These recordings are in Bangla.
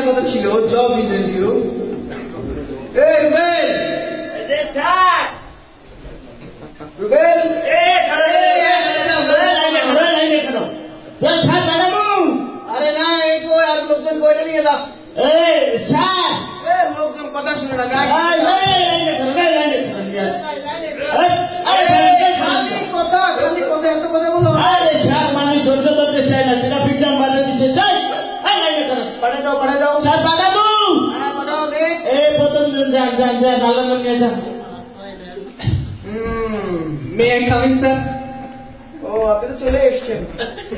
আসার কথা ছিল জব ইন্টারভিউ এই রুবেল রুবেল আরে না এই কই আর লোকজন কইটা নিয়ে লোকজন কথা শুনে না দাও। পাঠাই দাও পাঠাও next may I coming sir ও আপনি তো চলে এসেছেন।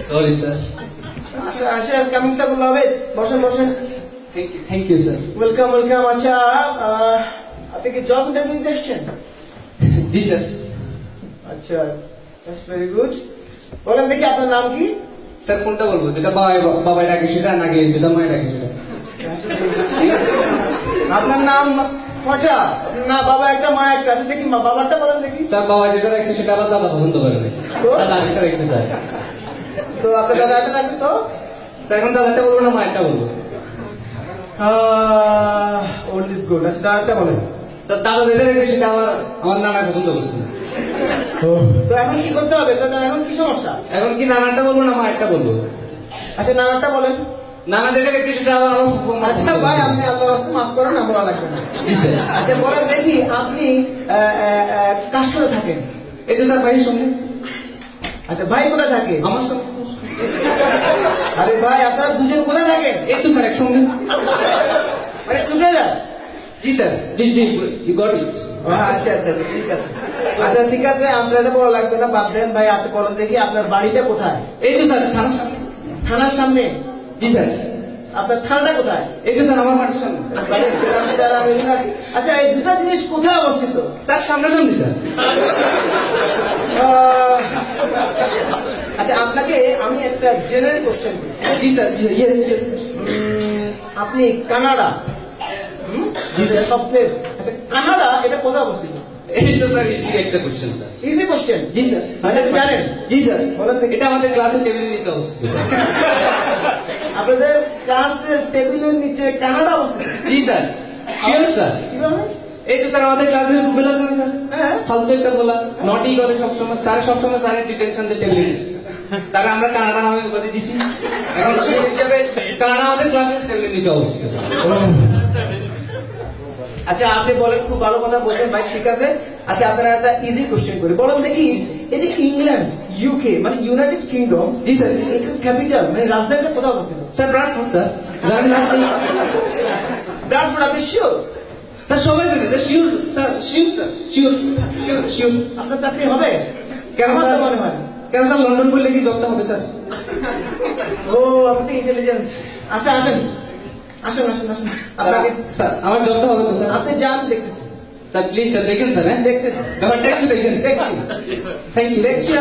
সরি স্যার আসে আসে কামিং স্যার বলল হবে বসেন বসেন। Thank you thank you sir welcome welcome আচ্ছা আপনি কি জব ইন্টারভিউ এসেছেন? জি স্যার আচ্ছা দ্যাটস ভেরি গুড বলেন দেখি আপনার নাম কি? স্যার কোনটা বলব? যেটা বাবা বাবা ডাকে সেটা নাকি যেটা মায়ের ডাকে সেটা। আপনার নাম কটা না বাবা একটা মা একটা আছে দেখি মা বাবারটা বলেন দেখি। স্যার বাবা যেটা রাখছে সেটা আবার দাদা পছন্দ করে না তো? দাদা আরেকটা রাখছে স্যার। তো আপনার দাদা একটা রাখেন তো। স্যার এখন দাদাটা বলব না মায়েরটা বলব? ওল্ড ইজ গুড আচ্ছা দাদাটা বলেন। স্যার দাদা যেটা রেখেছে সেটা আমার আমার নানা পছন্দ করছে। না তো এখন কি করতে হবে? এখন কি সমস্যা? এখন কি নানাটা বলব না মায়েরটা বলব? আচ্ছা নানাটা বলেন। নানা যেটা রেখেছে সেটা আবার আমার আচ্ছা ভাই না। আপনি আল্লাহ রাস্তা মাফ করেন আমরা লাগবে না। আচ্ছা বলেন দেখি আপনি কার সাথে থাকেন? এই তো স্যার ভাইয়ের সঙ্গে। আচ্ছা ভাই কোথায় থাকে? আমার সঙ্গে। আরে ভাই আপনারা দুজন কোথায় থাকেন? এই তো স্যার একসঙ্গে। মানে টুগেদার জি স্যার। জি জি ইউ গট ইট আচ্ছা আচ্ছা, ঠিক আছে। আচ্ছা ঠিক আছে আমরা এটা বলা লাগবে না। বাদ দেন ভাই আচ্ছা বলেন দেখি আপনার বাড়িটা কোথায়? এই তো স্যার থানার সামনে। থানার সামনে? জি স্যার। আপনার থানাটা কোথায়? এই তো স্যার আমার সামনে। আচ্ছা এই দুটা জিনিস কোথায় অবস্থিত? স্যার সামনাসামনি স্যার। আচ্ছা আপনাকে আমি একটা জেনারেল কোশ্চেন জি স্যার জি স্যার ইয়েস ইয়েস আপনি কানাডা? জি, স্যার। স্বপ্নের আচ্ছা কানাডা এটা কোথায় অবস্থিত? এই তো স্যার ইজি একটা কোশ্চেন স্যার। ইজি কোশ্চেন জি স্যার। মানে জানেন? জি স্যার। বলেন এটা আমাদের ক্লাসের টেবিলের নিচে অবস্থিত আপনাদের ক্লাসের টেবিলের নিচে কানাডা অবস্থিত? জি স্যার। Sure sir. কীভাবে? এই তো স্যার আমাদের ক্লাসের রুবেল আছে স্যার। হ্যাঁ। ফালতু একটা বলা। নটি করে সবসময় স্যার সবসময় স্যারের ডিটেনশন দিয়ে টেবিলে নিচে। তারা আমরা কানাডা নামে উপাধি দিছি। এখন সেই হিসাবে কানাডা আমাদের ক্লাসের টেবিলের নিচে অবস্থিত স্যার। আচ্ছা আপনি বলেন খুব ভালো কথা বলছেন ভাই ঠিক আছে। আচ্ছা আপনারা একটা ইজি কোশ্চেন করি। বলেন দেখি এই যে ইংল্যান্ড ইউকে মানে ইউনাইটেড কিংডম জি স্যার। এটার ক্যাপিটাল মানে রাজধানীটা কোথাও অবস্থিত স্যার ব্রাডফোর্ড স্যার। জানেন না? ব্রাডফোর্ড আপনি শিওর স্যার সবাই জানে এটা sure sir sure sir sure sure sure আপনার চাকরি হবে? কেন স্যার? মনে হয়। কেন স্যার লন্ডন বললে কি জবটা হবে স্যার? ও আপনি ইন্টেলিজেন্স আচ্ছা আসেন। আসেন আসেন আসেন। আপনাকে স্যার আমার জবটা হবে তো স্যার। আপনি যান দেখতেছি। স্যার প্লিজ স্যার দেখেন স্যার হ্যাঁ। দেখতেছি। ব্যাপারটা একটু দেখেন। দেখছি। থ্যাংক ইউ দেখছি